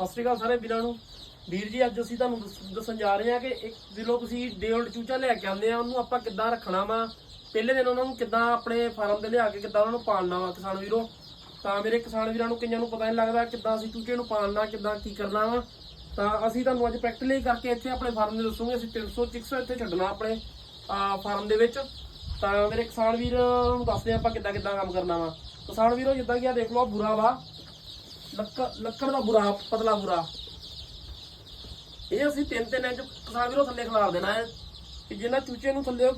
ਸਤਿ ਸ਼੍ਰੀ ਅਕਾਲ ਸਾਰੇ ਵੀਰਾਂ ਨੂੰ। ਵੀਰ ਜੀ, ਅੱਜ ਅਸੀਂ ਤੁਹਾਨੂੰ ਦੱਸ- ਦੱਸਣ ਜਾ ਰਹੇ ਹਾਂ ਕਿ ਇੱਕ ਦਿਲੋਂ ਤੁਸੀਂ ਡੇਲਡ ਚੂਚਾ ਲੈ ਕੇ ਆਉਂਦੇ ਆ, ਉਹਨੂੰ ਆਪਾਂ ਕਿੱਦਾਂ ਰੱਖਣਾ ਵਾ? ਪਹਿਲੇ ਦਿਨ ਉਹਨਾਂ ਨੂੰ ਕਿੱਦਾਂ ਆਪਣੇ ਫਾਰਮ ਤੇ ਲਿਆ ਕੇ ਕਿੱਦਾਂ ਉਹਨਾਂ ਨੂੰ ਪਾਲਣਾ ਵਾ ਕਿਸਾਨ ਵੀਰੋ? ਤਾਂ ਮੇਰੇ ਕਿਸਾਨ ਵੀਰਾਂ ਨੂੰ ਕਈਆਂ ਨੂੰ ਪਤਾ ਨਹੀਂ ਲੱਗਦਾ ਕਿੱਦਾਂ ਅਸੀਂ ਚੂਚੇ ਨੂੰ ਪਾਲਣਾ, ਕਿੱਦਾਂ ਕੀ ਕਰਨਾ ਵਾ। ਤਾਂ ਅਸੀਂ ਤੁਹਾਨੂੰ ਅੱਜ ਪ੍ਰੈਕਟੀਕਲੀ ਕਰਕੇ ਇੱਥੇ ਆਪਣੇ ਫਾਰਮ ਦੇ ਦੱਸੂਗੇ। ਅਸੀਂ 300 ਚਿਕਸ ਇੱਥੇ ਛੱਡਣਾ ਆਪਣੇ ਫਾਰਮ ਦੇ ਵਿੱਚ। ਤਾਂ ਮੇਰੇ ਕਿਸਾਨ ਵੀਰ ਨੂੰ ਦੱਸਦੇ ਹਾਂ ਆਪਾਂ ਕਿੱਦਾਂ ਕਿੱਦਾਂ ਕੰਮ ਕਰਨਾ ਵਾ। ਕਿਸਾਨ ਵੀਰੋ, ਜਿੱਦਾਂ ਕਿ ਆ ਦੇਖ ਲਓ, ਆਹ ਬੁਰਾ ਵਾ। ਲੱਕੜ ਲੱਕੜ ਦਾ ਬੁਰਾ ਪਤਲਾ ਬੁਰਾ। ਇਹ ਅਸੀਂ ਤਿੰਨ ਤਿੰਨ ਇੰਚ ਕਿਸਾਨ ਵੀਰੋ ਥੱਲੇ ਖਿਲਾਰ ਦੇਣਾ ਹੈ। ਕਿ ਜਿੰਨਾ ਚੂਚੇ ਨੂੰ ਥੱਲੇ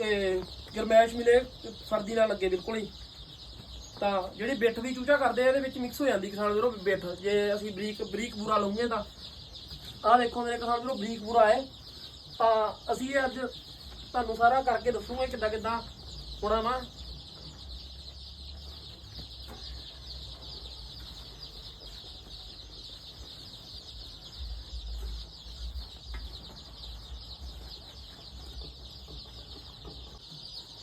ਇਹ, ਗਰਮੈਸ਼ ਮਿਲੇ ਸਰਦੀ ਨਾ ਲੱਗੇ ਬਿਲਕੁਲ ਹੀ। ਤਾਂ ਜਿਹੜੀ ਬਿੱਠ ਦੀ ਚੂਚਾ ਕਰਦੇ ਆ ਇਹਦੇ ਵਿੱਚ ਮਿਕਸ ਹੋ ਜਾਂਦੀ ਕਿਸਾਨ ਵੀਰੋ ਬਿੱਠ। ਜੇ ਅਸੀਂ ਬਰੀਕ ਬਰੀਕ ਬੁਰਾ ਲਵਾਂਗੇ ਤਾਂ। ਆਹ ਦੇਖੋ ਮੇਰੇ ਕਿਸਾਨ ਵੀਰੋ ਬਰੀਕ ਬੁਰਾ ਹੈ। ਤਾਂ ਅਸੀਂ ਇਹ ਅੱਜ ਤੁਹਾਨੂੰ ਸਾਰਾ ਕਰਕੇ ਦੱਸੂਗੇ ਕਿੱਦਾਂ ਕਿੱਦਾਂ ਹੋਣਾ ਵਾ।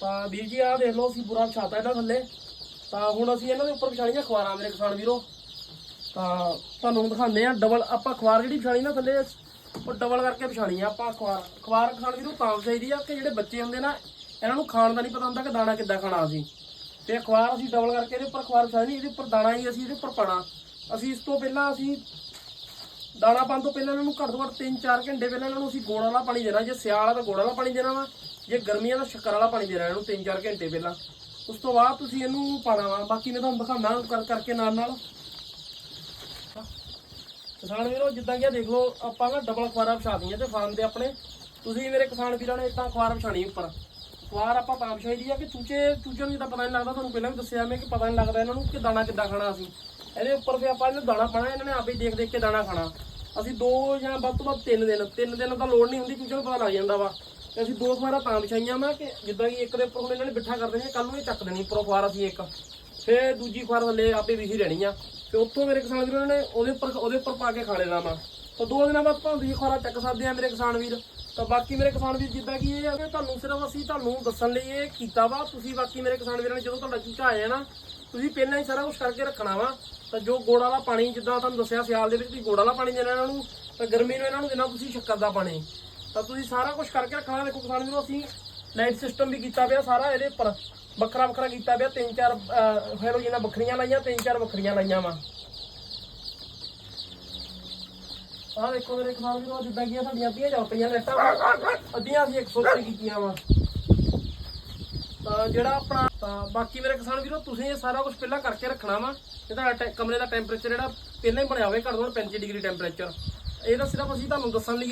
ਤਾਂ ਵੀਰ ਜੀ, ਆਹ ਦੇਖ ਲਓ, ਅਸੀਂ ਬੁਰਾ ਛਾਤਾ ਇਹਨਾਂ ਥੱਲੇ। ਤਾਂ ਹੁਣ ਅਸੀਂ ਇਹਨਾਂ ਦੇ ਉੱਪਰ ਵਿਛਾਣੀਆਂ ਖਵਾਰਾਂ ਮੇਰੇ ਕਿਸਾਨ ਵੀਰੋ। ਤਾਂ ਤੁਹਾਨੂੰ ਹੁਣ ਦਿਖਾਉਂਦੇ ਆ ਡਬਲ ਆਪਾਂ ਖਵਾਰ ਜਿਹੜੀ ਵਿਛਾਣੀ ਨਾ ਥੱਲੇ, ਉਹ ਡਬਲ ਕਰਕੇ ਵਿਛਾਣੀ ਆ ਆਪਾਂ ਖਵਾਰ ਖਵਾਰ ਖਾਣ ਵੀਰੋ, ਤਾਂ ਚਾਹੀਦੀ ਆ ਕਿ ਜਿਹੜੇ ਬੱਚੇ ਹੁੰਦੇ ਨਾ, ਇਹਨਾਂ ਨੂੰ ਖਾਣ ਦਾ ਨਹੀਂ ਪਤਾ ਹੁੰਦਾ ਕਿ ਦਾਣਾ ਕਿੱਦਾਂ ਖਾਣਾ ਅਸੀਂ। ਤੇ ਅਖਬਾਰ ਅਸੀਂ ਡਬਲ ਕਰਕੇ ਇਹਦੇ ਉੱਪਰ ਅਖਬਾਰ ਵਿਛਾਣੀ ਇਹਦੇ ਉੱਪਰ ਦਾਣਾ ਹੀ ਅਸੀਂ ਇਹਦੇ ਉੱਪਰ ਪਾਣਾ ਅਸੀਂ ਇਸ ਤੋਂ ਪਹਿਲਾਂ ਅਸੀਂ ਦਾਣਾ ਪਾਉਣ ਤੋਂ ਪਹਿਲਾਂ ਇਹਨਾਂ ਨੂੰ ਘੱਟ ਤੋਂ ਘੱਟ 3-4 ਘੰਟੇ ਪਹਿਲਾਂ ਇਹਨਾਂ ਨੂੰ ਅਸੀਂ ਗੋੜ ਵਾਲਾ ਪਾਣੀ ਦੇਣਾ, ਜੇ ਸਿਆਲ ਆ ਤਾਂ ਗੋੜ ਵਾਲਾ ਪਾਣੀ ਦੇਣਾ ਵਾ, ਜੇ ਗਰਮੀਆਂ ਦਾ ਸ਼ੱਕਰ ਵਾਲਾ ਪਾਣੀ ਦੇਣਾ ਇਹਨੂੰ 3-4 ਘੰਟੇ ਪਹਿਲਾਂ। ਉਸ ਤੋਂ ਬਾਅਦ ਤੁਸੀਂ ਇਹਨੂੰ ਪਾਣਾ ਵਾ, ਬਾਕੀ ਮੈਂ ਤੁਹਾਨੂੰ ਦਿਖਾਉਣਾ ਕਰ, ਕਰਕੇ ਨਾਲ ਨਾਲ। ਕਿਸਾਨ ਵੀਰੋ, ਜਿੱਦਾਂ ਕਿ ਆਹ ਦੇਖ ਲਓ, ਆਪਾਂ ਨਾ ਡਬਲ ਅਖਬਾਰਾਂ ਵਿਛਾ ਦਈਆਂ ਤੇ ਫਾਰਮ ਦੇ ਆਪਣੇ। ਤੁਸੀਂ ਮੇਰੇ ਕਿਸਾਨ ਵੀਰਾਂ ਨੇ ਇਦਾਂ ਅਖਬਾਰ ਵਿਛਾਣੀ ਉੱਪਰ। ਅਖਬਾਰ ਆਪਾਂ ਤਾਂ ਵਿਛਾਈ ਦੀ ਆ ਕਿ ਚੂਚੇ, ਚੂਚਿਆਂ ਨੂੰ ਜਿੱਦਾਂ ਪਤਾ ਨਹੀਂ ਲੱਗਦਾ, ਤੁਹਾਨੂੰ ਪਹਿਲਾਂ ਵੀ ਦੱਸਿਆ ਮੈਂ ਕਿ ਪਤਾ ਨਹੀਂ ਲੱਗਦਾ ਇਹਨਾਂ ਨੂੰ ਕਿ ਦਾਣਾ ਕਿੱਦਾਂ ਖਾਣਾ ਅਸੀਂ। ਇਹਦੇ ਉੱਪਰ ਫਿਰ ਆਪਾਂ ਇਹਨੂੰ ਦਾਣਾ ਪਾਣਾ ਇਹਨਾਂ ਨੇ ਆਪੇ ਦੇਖ ਦੇਖ ਕੇ ਦਾਣਾ ਖਾਣਾ। ਅਸੀਂ ਦੋ ਜਾਂ ਵੱਧ ਤੋਂ ਵੱਧ ਤਿੰਨ ਦਿਨ ਤਿੰਨ ਦਿਨ ਤਾਂ ਲੋੜ ਨਹੀਂ ਹੁੰਦੀ ਚੂਚਿਆਂ ਨੂੰ ਪਤਾ ਲੱਗ ਜਾਂਦਾ ਵਾ। ਤੇ ਅਸੀਂ ਦੋ ਅਖਬਾਰਾਂ ਤਾਂ ਵਿਛਾਈਆਂ ਵਾ ਕਿ ਜਿੱਦਾਂ ਕਿ ਇੱਕ ਦੇ ਉੱਪਰ ਹੁਣ ਇਹਨਾਂ ਨੇ ਬਿੱਠਾ ਕਰ ਦੇਣੀ ਕੱਲ ਨੂੰ ਇਹ ਚੱਕ ਦੇਣੀ, ਉੱਪਰੋਂ ਅਖਬਾਰ ਅਸੀਂ ਇੱਕ। ਫਿਰ ਦੂਜੀ ਅਖਬਾਰ ਥੱਲੇ ਆਪੇ ਵਿਖੀ ਰਹਿਣੀ ਆ। ਤੇ ਉੱਥੋਂ ਮੇਰੇ ਕਿਸਾਨ ਵੀਰ ਉਹਨਾਂ ਨੇ ਉਹਦੇ ਉੱਪਰ ਉਹਦੇ ਉੱਪਰ ਪਾ ਕੇ ਖਾ ਲੈਣਾ ਵਾ। ਤਾਂ ਦੋ ਦਿਨਾਂ ਬਾਅਦ ਭਾਵੇਂ ਤੁਸੀਂ ਅਖਬਾਰਾਂ ਚੱਕ ਸਕਦੇ ਆ ਮੇਰੇ ਕਿਸਾਨ ਵੀਰ। ਤਾਂ ਬਾਕੀ ਮੇਰੇ ਕਿਸਾਨ ਵੀਰ ਜਿੱਦਾਂ ਕਿ ਇਹ ਆ ਕਿ ਤੁਹਾਨੂੰ ਸਿਰਫ ਅਸੀਂ ਤੁਹਾਨੂੰ ਦੱਸਣ ਲਈ ਇਹ ਕੀਤਾ ਵਾ। ਤੁਸੀਂ ਬਾਕੀ ਮੇਰੇ ਕਿਸਾਨ ਵੀਰਾਂ ਨੇ ਜਦੋਂ ਤੁਹਾਡਾ ਚੂਚਾ ਆਇਆ ਨਾ ਤੁਸੀਂ ਪਹਿਲਾਂ ਹੀ ਸਾਰਾ ਕੁਝ ਕਰਕੇ ਰੱਖਣਾ ਵਾ, ਤਾਂ ਜੋ ਗੋੜ ਵਾਲਾ ਪਾਣੀ, ਜਿੱਦਾਂ ਤੁਹਾਨੂੰ ਦੱਸਿਆ ਸਿਆਲ ਦੇ ਵਿੱਚ ਤੁਸੀਂ ਗੋੜ ਵਾਲਾ ਪਾਣੀ ਦੇਣਾ ਇਹਨਾਂ ਨੂੰ, ਤਾਂ ਗਰਮੀ ਨੂੰ ਇਹਨਾਂ ਨੂੰ ਦੇਣਾ ਤੁਸੀਂ ਸ਼ੱਕਰ ਦਾ ਪਾਣੀ। ਤਾਂ ਤੁਸੀਂ ਸਾਰਾ ਕੁਝ ਕਰਕੇ ਰੱਖਣਾ, ਦੇਖੋ ਕਿਸਾਨ ਵੀਰੋ, ਅਸੀਂ ਲਾਈਟ ਸਿਸਟਮ ਵੀ ਕੀਤਾ ਪਿਆ ਸਾਰਾ, ਇਹਦੇ ਉੱਪਰ ਵੱਖਰਾ ਵੱਖਰਾ ਕੀਤਾ ਪਿਆ, ਤਿੰਨ ਚਾਰ ਹੈਲੋਜੀਨਾਂ ਵੱਖਰੀਆਂ ਲਾਈਆਂ, ਤਿੰਨ ਚਾਰ ਵੱਖਰੀਆਂ ਲਾਈਆਂ ਵਾ। ਆਹ ਦੇਖੋ ਮੇਰੇ ਕਿਸਾਨ ਵੀਰੋ, ਜਿੱਦਾਂ ਕਿ ਸਾਡੀਆਂ ਅੱਧੀਆਂ ਚੱਲ ਲਾਈਟਾਂ ਲੈਟਾਂ ਅੱਧੀਆਂ ਅਸੀਂ 180 ਕੀਤੀਆਂ ਵਾ। ਤਾਂ ਜਿਹੜਾ ਆਪਣਾ, ਤਾਂ ਬਾਕੀ ਮੇਰੇ ਕਿਸਾਨ ਵੀਰੋ, ਤੁਸੀਂ ਇਹ ਸਾਰਾ ਕੁਝ ਪਹਿਲਾਂ ਕਰਕੇ ਰੱਖਣਾ ਵਾ। ਇਹ ਤੁਹਾਡਾ ਟੈ- ਕਮਰੇ ਦਾ ਟੈਂਪਰੇਚਰ ਜਿਹੜਾ ਪਹਿਲਾਂ ਹੀ ਬਣਿਆ ਹੋਵੇ ਘੱਟ ਤੋਂ ਘੱਟ 35 ਡਿਗਰੀ ਟੈਂਪਰੇਚਰ ਇਹ ਤਾਂ ਸਿਰਫ ਅਸੀਂ ਤੁਹਾਨੂੰ ਦੱਸਣ ਲਈ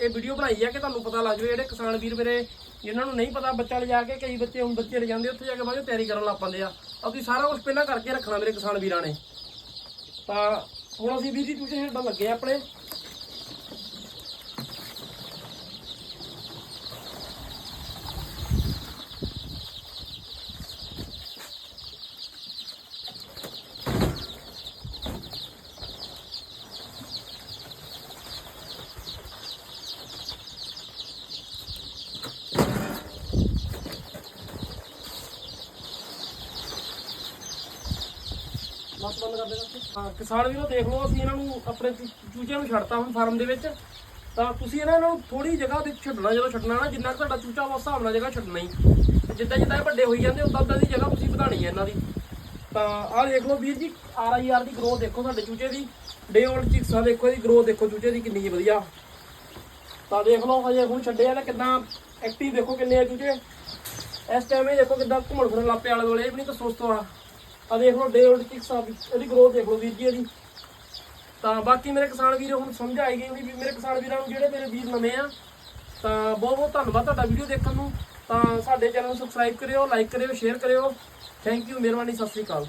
ਇਹ ਵੀਡੀਓ ਬਣਾਈ ਆ ਕਿ ਤੁਹਾਨੂੰ ਪਤਾ ਲੱਗ ਜਾਵੇ, ਜਿਹੜੇ ਕਿਸਾਨ ਵੀਰ ਮੇਰੇ, ਜਿਨ੍ਹਾਂ ਨੂੰ ਨਹੀਂ ਪਤਾ, ਬੱਚਾ ਲਿਜਾ ਕੇ ਕਈ ਬੱਚੇ, ਹੁਣ ਬੱਚੇ ਲੈ ਉੱਥੇ ਜਾ ਕੇ ਬਾਅਦ ਚੋਂ ਤਿਆਰੀ ਕਰਨ ਲੱਗ ਪੈਂਦੇ ਆ। ਅਸੀਂ ਸਾਰਾ ਕੁਝ ਪਹਿਲਾਂ ਕਰਕੇ ਰੱਖਣਾ ਮੇਰੇ ਕਿਸਾਨ ਵੀਰਾਂ ਨੇ। ਤਾਂ ਹੁਣ ਅਸੀਂ ਵੀਰ ਜੀ, ਤੁਸੀਂ ਹੇਠਾਂ ਲੱਗੇ ਆਪਣੇ। ਬੰਦ ਕਰ ਦੇਣਾ। ਹਾਂ, ਕਿਸਾਨ ਵੀਰੋ, ਦੇਖ ਲਓ, ਅਸੀਂ ਇਹਨਾਂ ਨੂੰ ਆਪਣੇ ਚੂਚਿਆਂ ਨੂੰ ਛੱਡਤਾ ਹੁਣ ਫਾਰਮ ਦੇ ਵਿੱਚ। ਤਾਂ ਤੁਸੀਂ ਇਹਨਾਂ ਨੂੰ ਥੋੜੀ ਜਗ੍ਹਾ ਤੇ ਛੱਡਣਾ, ਜਦੋਂ ਛੱਡਣਾ ਨਾ, ਜਿੰਨਾ ਕੁ ਤੁਹਾਡਾ ਚੂਚਾ ਵਾ, ਉਸ ਹਿਸਾਬ ਨਾਲ ਜਗ੍ਹਾ ਛੱਡਣਾ ਹੀ। ਜਿੱਦਾਂ ਜਿੱਦਾਂ ਇਹ ਵੱਡੇ ਹੋਈ ਜਾਂਦੇ, ਉਦਾਂ ਉਦਾਂ ਦੀ ਜਗ੍ਹਾ ਤੁਸੀਂ ਵਧਾਣੀ ਹੈ ਇਹਨਾਂ ਦੀ। ਤਾਂ ਆਹ ਦੇਖ ਲਓ ਵੀਰ ਜੀ, ਆਰ ਆਈ ਆਰ ਦੀ ਗਰੋਥ ਦੇਖੋ ਸਾਡੇ ਚੂਚੇ ਦੀ। ਡੇ 올ਡ ਚਿਕਸਾ ਦੇਖੋ ਇਹਦੀ ਗਰੋਥ ਦੇਖੋ, ਚੂਚੇ ਦੀ ਕਿੰਨੀ ਵਧੀਆ। ਤਾਂ ਦੇਖ ਲਓ, ਹਜੇ ਹੁਣ ਛੱਡੇ ਆ ਨਾ ਕਿਦਾਂ ਐਕਟਿਵ ਦੇਖੋ ਕਿੰਨੇ ਆ ਚੂਚੇ। ਇਸ ਟਾਈਮ ਇਹ ਦੇਖੋ ਕਿੱਦਾਂ ਘੁੰਮਣ ਫਿਰਨ ਲੱਪੇ ਆਲੇ ਦੁਆਲੇ ਇਹ ਵੀ ਨਹੀਂ ਤਾਂ ਸੁਸਤ ਹੋਣਾ। ਆ ਦੇਖ ਲਓ ਡੇ 올ਡ ਚਿਕਸਾ ਆ ਇਹਦੀ ਗਰੋਥ ਦੇਖ ਲਓ ਵੀਰ ਜੀ ਇਹਦੀ। ਤਾਂ ਬਾਕੀ ਮੇਰੇ ਕਿਸਾਨ ਵੀਰ ਹੁਣ ਸਮਝ ਆਈ ਗਈ ਵੀ ਮੇਰੇ ਕਿਸਾਨ ਵੀਰਾਂ ਨੂੰ ਜਿਹੜੇ ਮੇਰੇ ਵੀਰ ਨਵੇਂ ਆ, ਤਾਂ ਬਹੁਤ ਬਹੁਤ ਧੰਨਵਾਦ ਤੁਹਾਡਾ ਵੀਡੀਓ ਦੇਖਣ ਨੂੰ। ਤਾਂ ਸਾਡੇ ਚੈਨਲ ਨੂੰ ਸਬਸਕ੍ਰਾਈਬ ਕਰਿਓ ਲਾਈਕ ਕਰਿਓ ਸ਼ੇਅਰ ਕਰਿਓ। ਥੈਂਕ ਯੂ ਮਿਹਰਬਾਨੀ, ਸਤਿ ਸ੍ਰੀ ਅਕਾਲ।